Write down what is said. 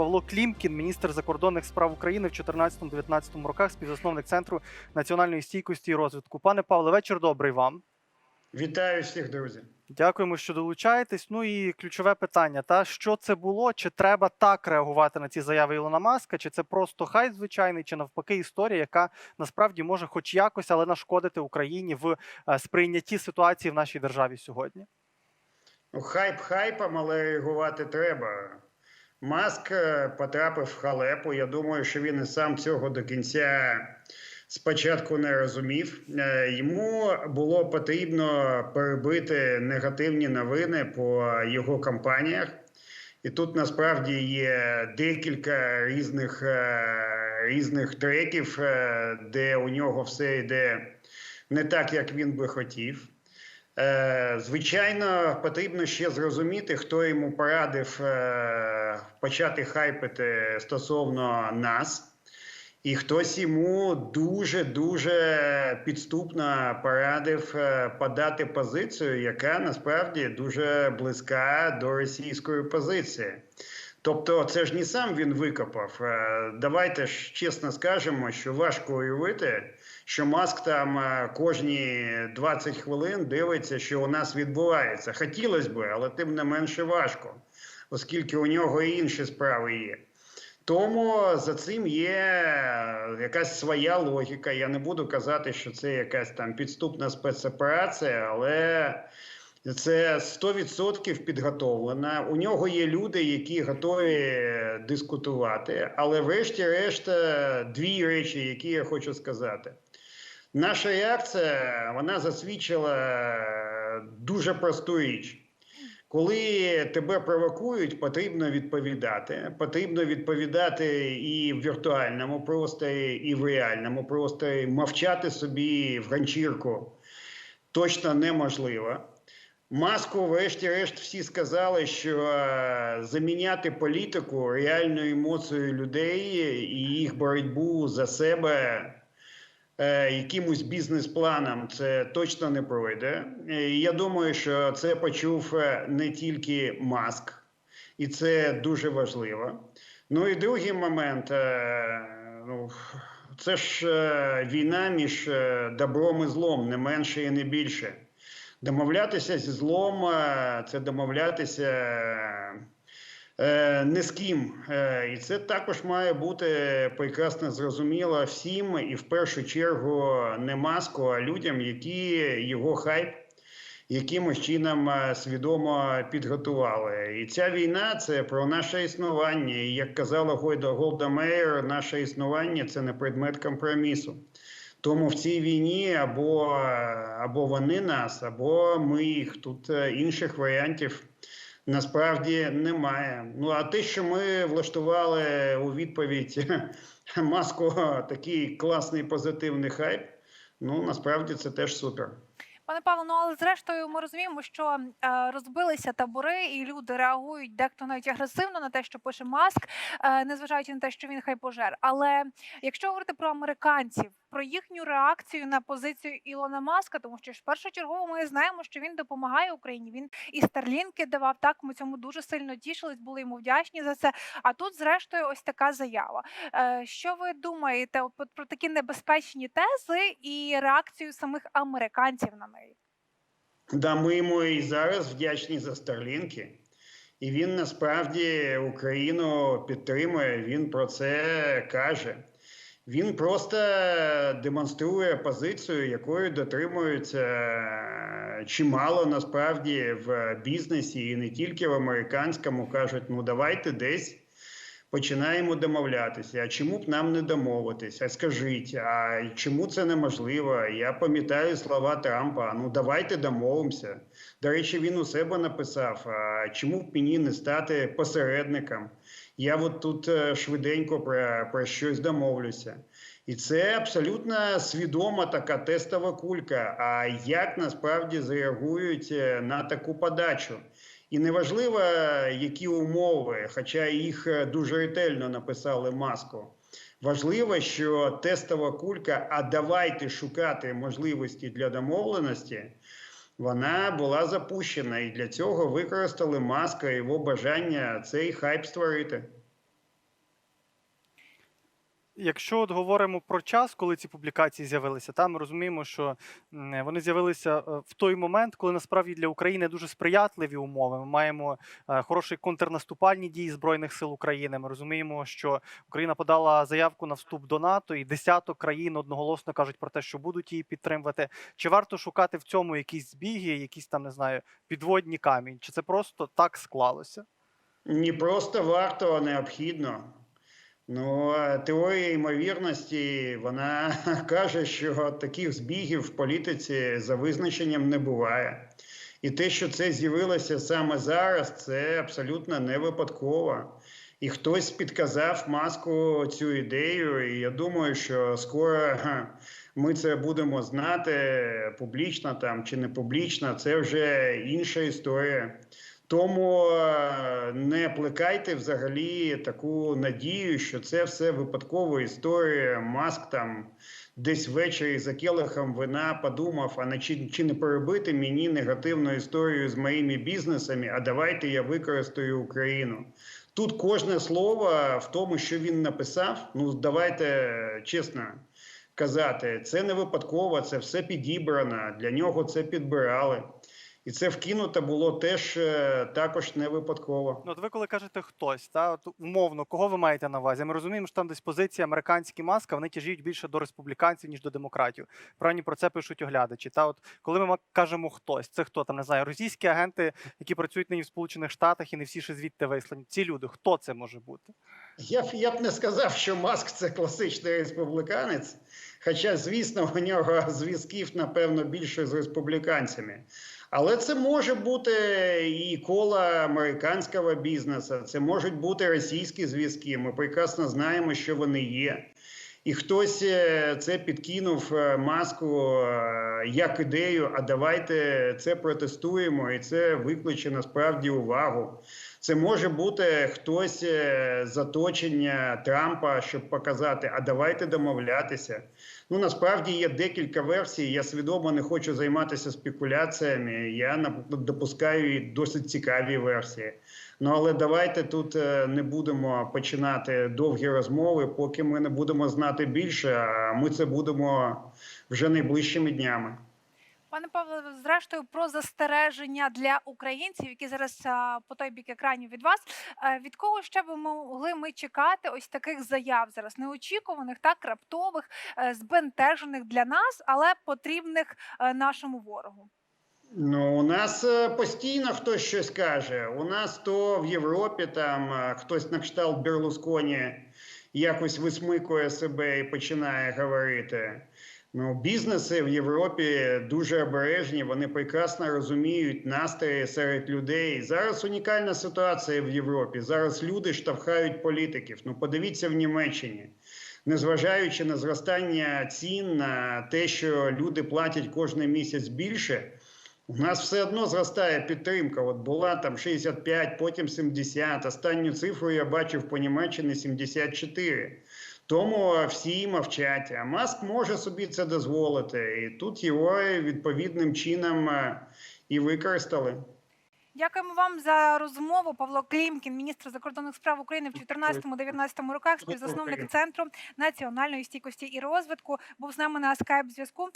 Павло Клімкін, міністр закордонних справ України в 14-19 роках, співзасновник центру національної стійкості і розвитку. Пане Павле, вечір добрий вам. Вітаю всіх, друзі. Дякуємо, що долучаєтесь. Ну і ключове питання: та що це було? Чи треба так реагувати на ці заяви Ілона Маска? Чи це просто хайп звичайний, чи навпаки історія, яка насправді може, хоч якось, але нашкодити Україні в е, сприйнятті ситуації в нашій державі сьогодні? Ну, хайп хайпом, але реагувати треба. Маск е, потрапив в халепу. Я думаю, що він і сам цього до кінця спочатку не розумів. Е, Йому було потрібно перебити негативні новини по його кампаніях. І тут насправді є декілька різних, е, різних треків, де у нього все йде не так, як він би хотів. Е, Звичайно, потрібно ще зрозуміти, хто йому порадив е, почати хайпити стосовно нас. І хтось йому дуже дуже підступно порадив е, подати позицію, яка насправді дуже близька до російської позиції. Тобто, це ж не сам він викопав. Давайте ж чесно скажемо, що важко уявити, що Маск там е, кожні 20 хвилин дивиться, що у нас відбувається. Хотілося б, але тим не менше важко, оскільки у нього і інші справи є. Тому за цим є якась своя логіка. Я не буду казати, що це якась там підступна спецоперація, але це 100% підготовлено. У нього є люди, які готові дискутувати. Але, врешті-решт, дві речі, які я хочу сказати. Наша реакція вона засвідчила дуже просту річ. Коли тебе провокують, потрібно відповідати. Потрібно відповідати і в віртуальному просторі, і в реальному просторі. Мовчати собі в ганчірку точно неможливо. Маску, врешті-решт, всі сказали, що е, заміняти політику реальною емоцією людей і їх боротьбу за себе е, якимось бізнес-планом це точно не пройде. Е, Я думаю, що це почув е, не тільки Маск, і це дуже важливо. Ну і другий момент. е, Ну, це ж е, війна між е, добром і злом, не менше і не більше. Домовлятися зі злом е, це домовлятися е, не з ким. Е, І це також має бути прекрасно зрозуміло всім, і в першу чергу не маску, а людям, які його хайп якимось чином е, свідомо підготували. І ця війна це про наше існування. І як казала Гойда Голда Меєр, наше існування це не предмет компромісу. Тому в цій війні або, або вони нас, або ми їх. Тут е, інших варіантів насправді немає. Ну а те, що ми влаштували у відповідь маску такий класний позитивний хайп, ну насправді це теж супер. Пане Павло, ну але зрештою ми розуміємо, що е, розбилися табори, і люди реагують дехто навіть агресивно на те, що пише маск, е, незважаючи на те, що він хайпожер. Але якщо говорити про американців, про їхню реакцію на позицію Ілона Маска, тому що ж першочергово ми знаємо, що він допомагає Україні. Він і старлінки давав так. Ми цьому дуже сильно тішились, були йому вдячні за це. А тут, зрештою, ось така заява. Е, що ви думаєте про такі небезпечні тези і реакцію самих американців на неї? Да, ми йому і зараз вдячні за Старлінки. І він насправді Україну підтримує. Він про це каже. Він просто демонструє позицію, якою дотримуються чимало насправді в бізнесі, і не тільки в американському. Кажуть: ну давайте десь починаємо домовлятися. А чому б нам не домовитися? Скажіть, а чому це неможливо? Я пам'ятаю слова Трампа: ну давайте домовимося. До речі, він у себе написав: а чому б мені не стати посередником? Я от тут е, швиденько про, про щось домовлюся. І це абсолютно свідома така тестова кулька. А як насправді зреагують е, на таку подачу? І неважливо, які умови, хоча їх е, дуже ретельно написали маску. Важливо, що тестова кулька, а давайте шукати можливості для домовленості. Вона була запущена, і для цього використали маска його бажання цей хайп створити. Якщо от говоримо про час, коли ці публікації з'явилися, та ми розуміємо, що вони з'явилися е, в той момент, коли насправді для України дуже сприятливі умови. Ми маємо е, хороші контрнаступальні дії збройних сил України. Ми розуміємо, що Україна подала заявку на вступ до НАТО, і десяток країн одноголосно кажуть про те, що будуть її підтримувати. Чи варто шукати в цьому якісь збіги, якісь там не знаю, підводні камінь? Чи це просто так склалося? Не просто варто, а необхідно. Ну, теорія ймовірності вона каже, що таких збігів в політиці за визначенням не буває. І те, що це з'явилося саме зараз, це абсолютно не випадково. І хтось підказав маску цю ідею, і я думаю, що скоро ми це будемо знати публічно там чи не публічно. Це вже інша історія. Тому е, не плекайте взагалі таку надію, що це все випадкова історія. Маск там десь ввечері за келихом вина подумав, а не чи, чи не перебити мені негативну історію з моїми бізнесами, а давайте я використаю Україну. Тут кожне слово в тому, що він написав. Ну давайте чесно казати, це не випадково, це все підібрано. Для нього це підбирали. І це вкинуто було теж е, також не випадково. Ну, от ви коли кажете хтось, та от умовно, кого ви маєте на увазі? Ми розуміємо, що там десь позиція американські маска, вони тяжіють більше до республіканців, ніж до демократів. Правильно про це пишуть оглядачі. Та от коли ми кажемо хтось, це хто там не знаю, російські агенти, які працюють нині в Сполучених Штатах і не всі ще звідти вислані. Ці люди, хто це може бути? Я б я б не сказав, що Маск це класичний республіканець. Хоча, звісно, у нього зв'язків, напевно, більше з республіканцями. Але це може бути і коло американського бізнесу, це можуть бути російські зв'язки. Ми прекрасно знаємо, що вони є. І хтось е, це підкинув е, маску е, як ідею, а давайте це протестуємо, і це викличе насправді увагу. Це може бути хтось е, з оточення Трампа, щоб показати, а давайте домовлятися. Ну насправді є декілька версій. Я свідомо не хочу займатися спекуляціями. Я допускаю досить цікаві версії. Ну але давайте тут е, не будемо починати довгі розмови, поки ми не будемо знати більше. А ми це будемо вже найближчими днями. Пане Павле, зрештою про застереження для українців, які зараз по той бік екранів від вас. Від кого ще би могли ми чекати ось таких заяв зараз неочікуваних, так раптових, е, збентежених для нас, але потрібних е, нашому ворогу. Ну, у нас е, постійно хтось щось каже. У нас то в Європі там хтось на кшталт Берлусконі якось висмикує себе і починає говорити. Ну, бізнеси в Європі дуже обережні, вони прекрасно розуміють настрої серед людей. Зараз унікальна ситуація в Європі. Зараз люди штовхають політиків. Ну, подивіться в Німеччині. Незважаючи на зростання цін, на те, що люди платять кожен місяць більше, у нас все одно зростає підтримка. От була там 65, потім 70. Останню цифру я бачив по Німеччині 74. Тому всі мовчать. А Маск може собі це дозволити. І тут його відповідним чином е, і використали. Дякуємо вам за розмову. Павло Клімкін, міністр закордонних справ України в 2014-2019 роках, співзасновник центру національної стійкості і розвитку, був з нами на скайп зв'язку.